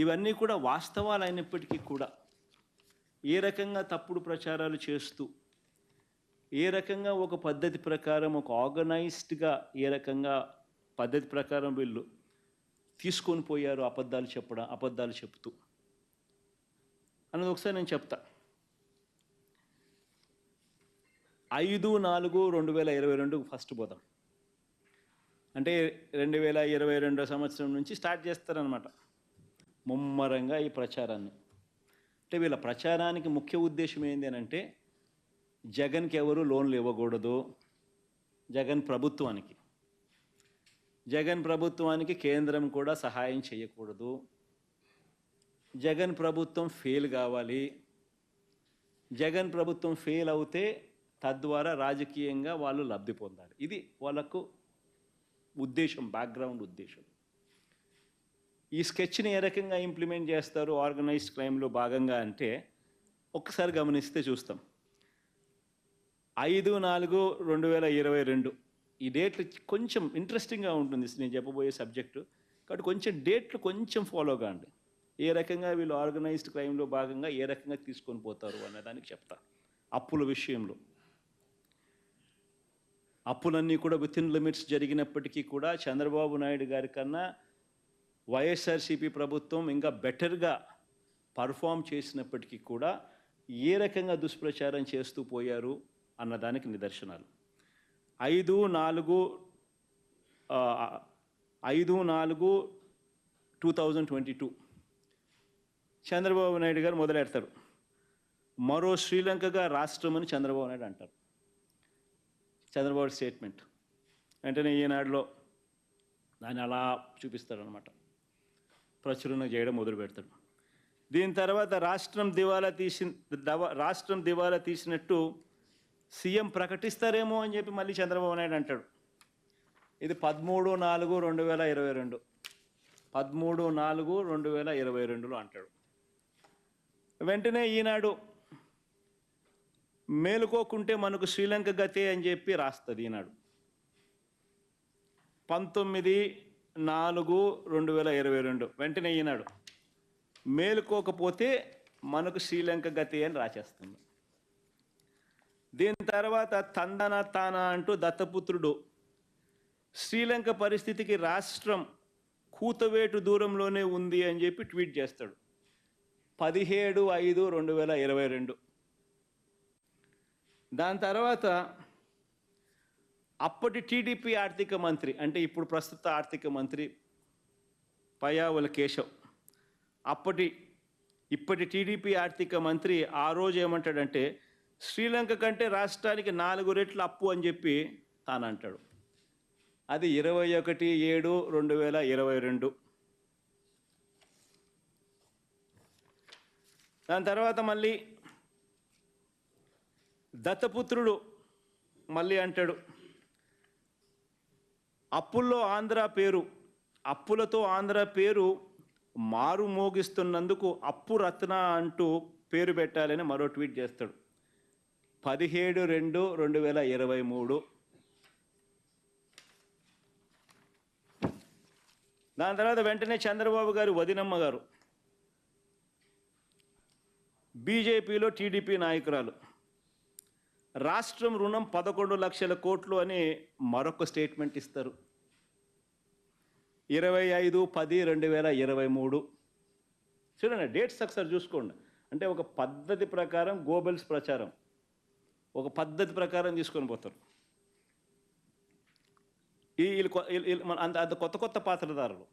ఇవన్నీ కూడా వాస్తవాలు అయినప్పటికీ కూడా ఏ రకంగా తప్పుడు ప్రచారాలు చేస్తూ ఏ రకంగా ఒక పద్ధతి ప్రకారం ఒక ఆర్గనైజ్డ్గా ఏ రకంగా పద్ధతి ప్రకారం వీళ్ళు తీసుకొని పోయారు అబద్ధాలు చెప్పడం అబద్ధాలు చెప్తూ. అన్నది ఒకసారి నేను చెప్తా. ఐదు నాలుగు రెండు వేల ఇరవై రెండు ఫస్ట్ పోదాం. అంటే రెండు వేల ఇరవై రెండో సంవత్సరం నుంచి స్టార్ట్ చేస్తారనమాట ముమ్మరంగా ఈ ప్రచారాన్ని. అంటే వీళ్ళ ప్రచారానికి ముఖ్య ఉద్దేశం ఏంటి అని అంటే జగన్కి ఎవరు లోన్లు ఇవ్వకూడదు. జగన్ ప్రభుత్వానికి. జగన్ ప్రభుత్వానికి కేంద్రం కూడా సహాయం చేయకూడదు. జగన్ ప్రభుత్వం ఫెయిల్ కావాలి. జగన్ ప్రభుత్వం ఫెయిల్ అవుతే తద్వారా రాజకీయంగా వాళ్ళు లబ్ధి పొందాలి. ఇది వాళ్ళకు ఉద్దేశం బ్యాక్గ్రౌండ్ ఉద్దేశం. ఈ స్కెచ్ని ఏ రకంగా ఇంప్లిమెంట్ చేస్తారు ఆర్గనైజ్డ్ క్రైమ్లో భాగంగా అంటే ఒక్కసారి గమనిస్తే చూస్తాం. ఐదు నాలుగు రెండు వేల ఇరవై రెండు. ఈ డేట్లు కొంచెం ఇంట్రెస్టింగ్గా ఉంటుంది నేను చెప్పబోయే సబ్జెక్టు. కాబట్టి కొంచెం డేట్లు కొంచెం ఫాలో కాండి. ఏ రకంగా వీళ్ళు ఆర్గనైజ్డ్ క్రైమ్లో భాగంగా ఏ రకంగా తీసుకొని పోతారు అనేదానికి చెప్తా. అప్పుల విషయంలో. అప్పులన్నీ కూడా విత్ ఇన్ లిమిట్స్ జరిగినప్పటికీ కూడా చంద్రబాబు నాయుడు గారి కన్నా వైఎస్ఆర్సీపీ ప్రభుత్వం ఇంకా బెటర్గా పర్ఫామ్ చేసినప్పటికీ కూడా ఏ రకంగా దుష్ప్రచారం చేస్తూ పోయారు అన్నదానికి నిదర్శనాలు. ఐదు నాలుగు ఐదు నాలుగు two thousand twenty two Chandrababu Naidu garu మొదలెడతారు. మరో శ్రీలంకగా రాష్ట్రం అని చంద్రబాబు నాయుడు అంటారు. చంద్రబాబు స్టేట్మెంట్. వెంటనే ఈనాడులో దాన్ని అలా చూపిస్తారనమాట ప్రచురణ చేయడం మొదలు పెడతాడు. దీని తర్వాత రాష్ట్రం దివాలా తీసి రాష్ట్రం దివాలా తీసినట్టు సీఎం ప్రకటిస్తారేమో అని చెప్పి మళ్ళీ చంద్రబాబు నాయుడు అంటాడు. ఇది పదమూడు నాలుగు రెండు వేల ఇరవై రెండు. పదమూడు నాలుగు రెండు వేల ఇరవై రెండులో అంటాడు. వెంటనే ఈనాడు మేలుకోకుంటే మనకు శ్రీలంక గతే అని చెప్పి రాస్తుంది ఈనాడు. పంతొమ్మిది నాలుగు రెండు వేల ఇరవై రెండు. వెంటనే ఈనాడు. మేలుకోకపోతే మనకు శ్రీలంక గతి అని రాసేస్తుంది. దీని తర్వాత తందన తాన అంటూ దత్తపుత్రుడు శ్రీలంక పరిస్థితికి రాష్ట్రం కూతవేటు దూరంలోనే ఉంది అని చెప్పి ట్వీట్ చేస్తాడు. పదిహేడు ఐదు రెండు వేల ఇరవై రెండు. దాని తర్వాత అప్పటి టీడీపీ ఆర్థిక మంత్రి అంటే ఇప్పుడు ప్రస్తుత ఆర్థిక మంత్రి పయావుల కేశవ్ అప్పటి ఇప్పటి టీడీపీ ఆర్థిక మంత్రి ఆ రోజు ఏమంటాడంటే శ్రీలంక కంటే రాష్ట్రానికి నాలుగు రెట్లు అప్పు అని చెప్పి తాను అంటాడు. అది ఇరవై ఒకటి ఏడు రెండు వేల ఇరవై రెండు. దాని తర్వాత మళ్ళీ దత్తపుత్రుడు మళ్ళీ అంటాడు అప్పుల్లో ఆంధ్ర పేరు అప్పులతో ఆంధ్ర పేరు మారు మోగిస్తున్నందుకు అప్పు రత్న అంటూ పేరు పెట్టాలని మరో ట్వీట్ చేస్తాడు. పదిహేడు రెండు రెండు వేల ఇరవై మూడు. దాని తర్వాత వెంటనే చంద్రబాబు గారు వదినమ్మ గారు. బీజేపీలో టీడీపీ నాయకురాలు. రాష్ట్రం రుణం పదకొండు లక్షల కోట్లు అని మరొక స్టేట్మెంట్ ఇస్తారు. ఇరవై ఐదు పది రెండు వేల ఇరవై మూడు. చూడండి డేట్స్ ఒకసారి చూసుకోండి. అంటే ఒక పద్ధతి ప్రకారం గోబెల్స్ ప్రచారం. ఒక పద్ధతి ప్రకారం తీసుకొని పోతారు. ఈ వీళ్ళు అంత అంత కొత్త కొత్త పాత్రధారులు.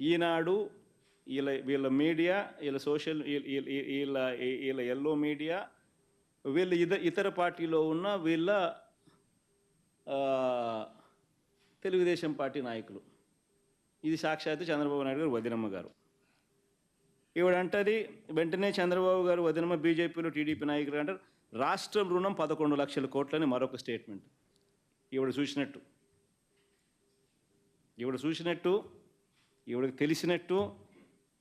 ఈనాడు వీళ్ళ వీళ్ళ మీడియా వీళ్ళ సోషల్ వీళ్ళ వీళ్ళ వీళ్ళ ఎల్లో మీడియా వీళ్ళ ఇద ఇతర పార్టీలో ఉన్న వీళ్ళ తెలుగుదేశం పార్టీ నాయకులు. ఇది సాక్షాత్తు చంద్రబాబు నాయుడు గారు వదినమ్మ గారు. ఈవిడంటది వెంటనే చంద్రబాబు గారు వదినమ్మ బీజేపీలో టీడీపీ నాయకులు అంటారు. రాష్ట్రం రుణం పదకొండు లక్షల కోట్లని మరొక స్టేట్మెంట్. ఈవిడ చూసినట్టు. ఈవిడ చూసినట్టు ఈవిడకి తెలిసినట్టు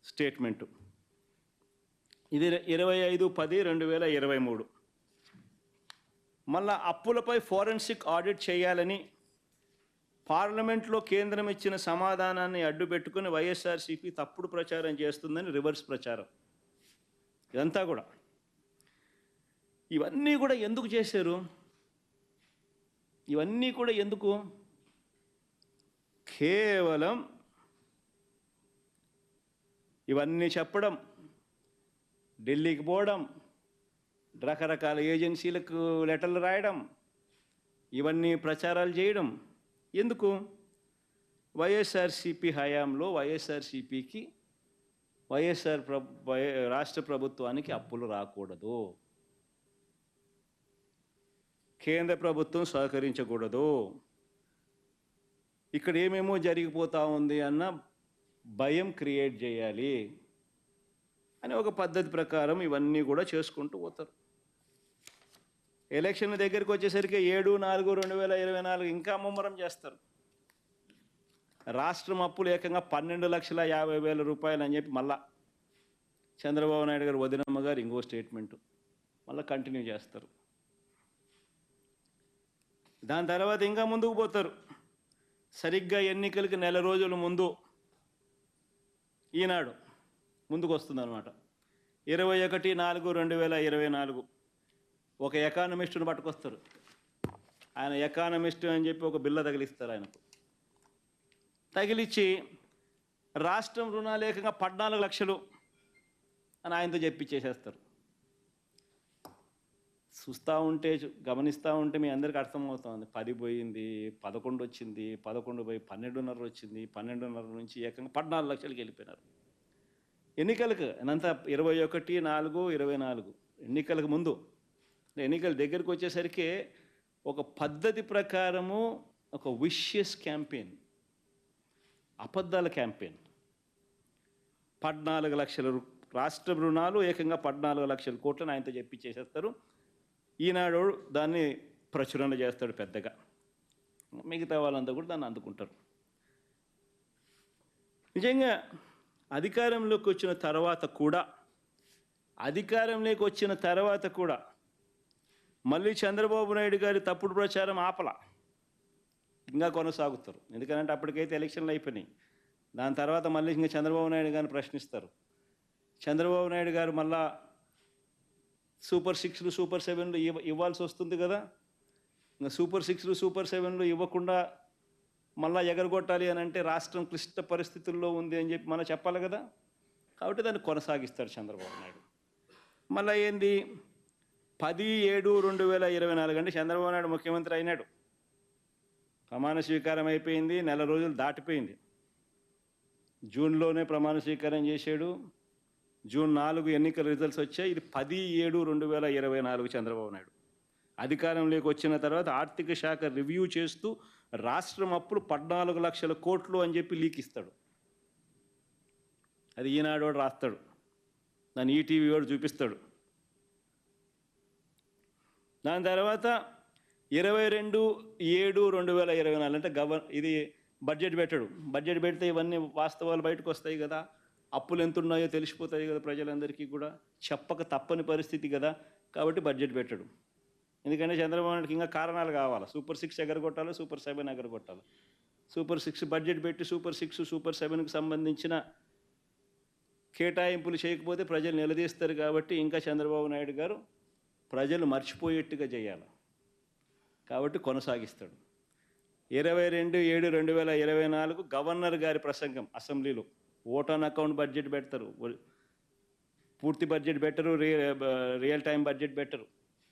స్టేట్మెంటు. ఇది ఇరవై ఐదు పది రెండు వేల ఇరవై మూడు. మళ్ళా అప్పులపై ఫోరెన్సిక్ ఆడిట్ చేయాలని పార్లమెంట్లో కేంద్రం ఇచ్చిన సమాధానాన్ని అడ్డు పెట్టుకుని వైఎస్ఆర్సీపీ తప్పుడు ప్రచారం చేస్తుందని రివర్స్ ప్రచారం. ఇదంతా కూడా. ఇవన్నీ కూడా ఎందుకు చేశారు? ఇవన్నీ కూడా ఎందుకు? కేవలం ఇవన్నీ చెప్పడం ఢిల్లీకి పోవడం రకరకాల ఏజెన్సీలకు లెటర్లు రాయడం ఇవన్నీ ప్రచారాలు చేయడం. ఎందుకు? వైఎస్ఆర్సిపి హయాంలో వైఎస్ఆర్సిపికి వైఎస్ఆర్ ప్ర వై- రాష్ట్ర ప్రభుత్వానికి అప్పులు రాకూడదు. కేంద్ర ప్రభుత్వం సహకరించకూడదు. ఇక్కడ ఏమేమో జరిగిపోతూ ఉంది అన్న భయం క్రియేట్ చేయాలి అని ఒక పద్ధతి ప్రకారం ఇవన్నీ కూడా చేసుకుంటూ పోతారు. ఎలక్షన్ దగ్గరికి వచ్చేసరికి ఏడు నాలుగు రెండు వేల ఇరవై నాలుగు ఇంకా ముమ్మరం చేస్తారు. రాష్ట్రం అప్పులు ఏకంగా పన్నెండు లక్షల యాభై వేల రూపాయలు అని చెప్పి మళ్ళా చంద్రబాబు నాయుడు గారు వదినమ్మ గారు ఇంకో స్టేట్మెంటు. మళ్ళీ కంటిన్యూ చేస్తారు. దాని తర్వాత ఇంకా ముందుకు పోతారు. సరిగ్గా ఎన్నికలకి నెల రోజుల ముందు ఈనాడు ముందుకు వస్తుందన్నమాట ఇరవై ఒకటి నాలుగు రెండు వేల ఇరవై నాలుగు. ఒక ఎకానమిస్టును పట్టుకొస్తారు. ఆయన ఎకానమిస్ట్ అని చెప్పి ఒక బిల్ల తగిలిస్తారు ఆయనకు. తగిలిచ్చి రాష్ట్రం రుణాలు ఏకంగా పద్నాలుగు లక్షలు అని ఆయనతో చెప్పించేసేస్తారు చూస్తూ ఉంటే గమనిస్తూ ఉంటే మీ అందరికీ అర్థమవుతుంది. పది పోయింది పదకొండు వచ్చింది పదకొండు పోయి పన్నెండున్నర వచ్చింది పన్నెండున్నర నుంచి ఏకంగా పద్నాలుగు లక్షలకి వెళ్ళిపోయినారు. ఎన్నికలకు అనంత ఇరవై ఒకటి నాలుగు ఇరవై నాలుగు ఎన్నికలకు ముందు ఎన్నికల దగ్గరికి వచ్చేసరికి ఒక పద్ధతి ప్రకారము ఒక విషియస్ క్యాంపెయిన్ అబద్ధాల క్యాంపెయిన్. పద్నాలుగు లక్షల రాష్ట్ర రుణాలు ఏకంగా పద్నాలుగు లక్షల కోట్లను ఆయనతో చెప్పి చేసేస్తారు ఈనాడు దాన్ని ప్రచురణ చేస్తాడు పెద్దగా. మిగతా వాళ్ళంతా కూడా దాన్ని అందుకుంటారు. నిజంగా అధికారంలోకి వచ్చిన తర్వాత కూడా అధికారంలోకి వచ్చిన తర్వాత కూడా మళ్ళీ చంద్రబాబు నాయుడు గారి తప్పుడు ప్రచారం ఆపల. ఇంకా కొనసాగుతారు. ఎందుకంటే అప్పటికైతే ఎలక్షన్లు అయిపోయినాయి. దాని తర్వాత మళ్ళీ ఇంకా చంద్రబాబు నాయుడు గారిని ప్రశ్నిస్తారు. చంద్రబాబు నాయుడు గారు మళ్ళా సూపర్ సిక్స్లు సూపర్ సెవెన్లు ఇవ్వ ఇవ్వాల్సి వస్తుంది కదా. ఇంకా సూపర్ సిక్స్లు సూపర్ సెవెన్లు ఇవ్వకుండా మళ్ళా ఎగరగొట్టాలి అని అంటే రాష్ట్రం క్లిష్ట పరిస్థితుల్లో ఉంది అని చెప్పి మనం చెప్పాలి కదా. కాబట్టి దాన్ని కొనసాగిస్తారు చంద్రబాబు నాయుడు. మళ్ళీ ఏంది? పది ఏడు రెండు వేల ఇరవై నాలుగు అంటే చంద్రబాబు నాయుడు ముఖ్యమంత్రి అయినాడు. ప్రమాణ స్వీకారం అయిపోయింది నెల రోజులు దాటిపోయింది. జూన్లోనే ప్రమాణ స్వీకారం చేశాడు. జూన్ నాలుగు ఎన్నికల రిజల్ట్స్ వచ్చాయి. ఇది పది ఏడు రెండు వేల ఇరవై నాలుగు చంద్రబాబు నాయుడు. అధికారంలోకి వచ్చిన తర్వాత ఆర్థిక శాఖ రివ్యూ చేస్తూ రాష్ట్రం అప్పులు పద్నాలుగు లక్షల కోట్లు అని చెప్పి లీక్ ఇస్తాడు. అది ఈనాడు వాడు రాస్తాడు. దాన్ని ఈటీవీ వాడు చూపిస్తాడు. దాని తర్వాత ఇరవై రెండు ఏడు రెండు వేల ఇరవై నాలుగు అంటే గవర్ ఇది బడ్జెట్ పెట్టడు. బడ్జెట్ పెడితే ఇవన్నీ వాస్తవాలు బయటకు వస్తాయి కదా. అప్పులు ఎంత ఉన్నాయో తెలిసిపోతాయి కదా ప్రజలందరికీ కూడా. చెప్పక తప్పని పరిస్థితి కదా. కాబట్టి బడ్జెట్ పెట్టడు. ఎందుకంటే చంద్రబాబు నాయుడుకి ఇంకా కారణాలు కావాలి. సూపర్ సిక్స్ ఎగరగొట్టాలి? సూపర్ సెవెన్ ఎగరగొట్టాలి? సూపర్ సిక్స్ బడ్జెట్ పెట్టి సూపర్ సిక్స్ సూపర్ సెవెన్కి సంబంధించిన కేటాయింపులు చేయకపోతే ప్రజలు నిలదీస్తారు కాబట్టి ఇంకా చంద్రబాబు నాయుడు గారు ప్రజలు మర్చిపోయేట్టుగా చేయాలి. కాబట్టి కొనసాగిస్తాడు. ఇరవై రెండు ఏడు రెండు వేల ఇరవై నాలుగు గవర్నర్ గారి ప్రసంగం అసెంబ్లీలో. ఓట్ ఆన్ అకౌంట్ బడ్జెట్ పెడతారు. పూర్తి బడ్జెట్ పెట్టరు రియల్ రియల్ టైం బడ్జెట్ పెట్టరు.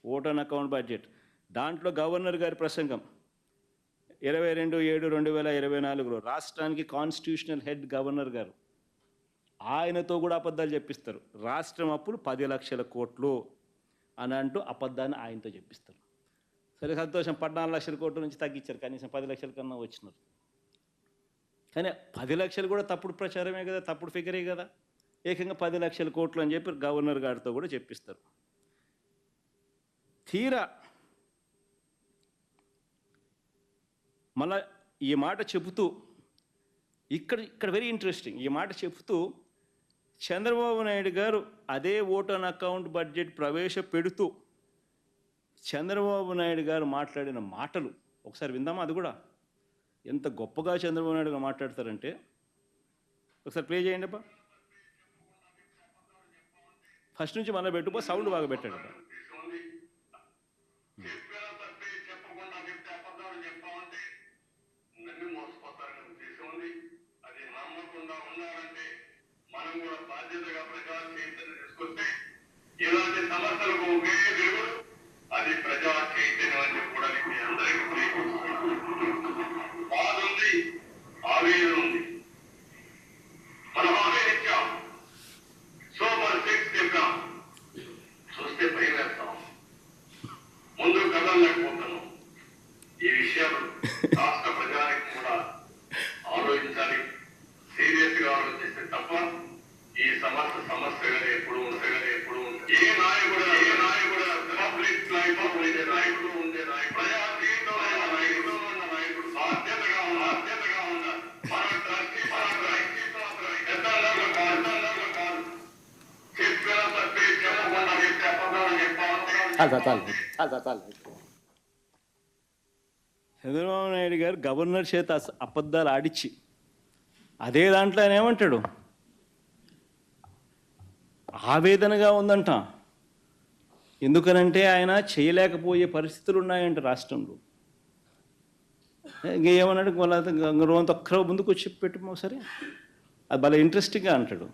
Vote on account budget. దాంట్లో గవర్నర్ గారి ప్రసంగం. ఇరవై రెండు ఏడు రెండు వేల ఇరవై నాలుగులో రాష్ట్రానికి కాన్స్టిట్యూషనల్ హెడ్ గవర్నర్ గారు. ఆయనతో కూడా అబద్ధాలు చెప్పిస్తారు. రాష్ట్రం అప్పులు పది లక్షల కోట్లు. అని అంటూ అబద్ధాన్ని ఆయనతో చెప్పిస్తారు. సరే సంతోషం. పద్నాలుగు లక్షల కోట్ల నుంచి తగ్గించారు. కనీసం పది లక్షల కన్నా వచ్చినారు. కానీ పది లక్షలు కూడా తప్పుడు ప్రచారమే కదా తప్పుడు ఫిగరే కదా. ఏకంగా పది లక్షల కోట్లు అని చెప్పి గవర్నర్ గారితో కూడా చెప్పిస్తారు. తీరా మళ్ళా ఈ మాట చెబుతూ ఇక్కడ ఇక్కడ వెరీ ఇంట్రెస్టింగ్ ఈ మాట చెబుతూ చంద్రబాబు నాయుడు గారు అదే ఓటన్ అకౌంట్ బడ్జెట్ ప్రవేశపెడుతూ చంద్రబాబు నాయుడు గారు మాట్లాడిన మాటలు ఒకసారి విందామా అది కూడా? ఎంత గొప్పగా చంద్రబాబు నాయుడు గారు మాట్లాడతారంటే? ఒకసారి ప్లే చేయండి అబ్బా. ఫస్ట్ నుంచి మళ్ళీ పెట్టుకో సౌండ్ బాగా పెట్టాడు చంద్రబాబు నాయుడు గారు గవర్నర్ చేత అబద్ధాలు ఆడిచ్చి అదే దాంట్లో ఆయన ఏమంటాడు ఆవేదనగా ఉందంట ఎందుకనంటే ఆయన చేయలేకపోయే పరిస్థితులు ఉన్నాయంట రాష్ట్రంలో ఇంకేమన్నాడు వాళ్ళ గంగరవంత ఒక్కరో ముందుకు వచ్చి పెట్టుమో సరే అది భలే ఇంట్రెస్టింగ్గా అంటాడు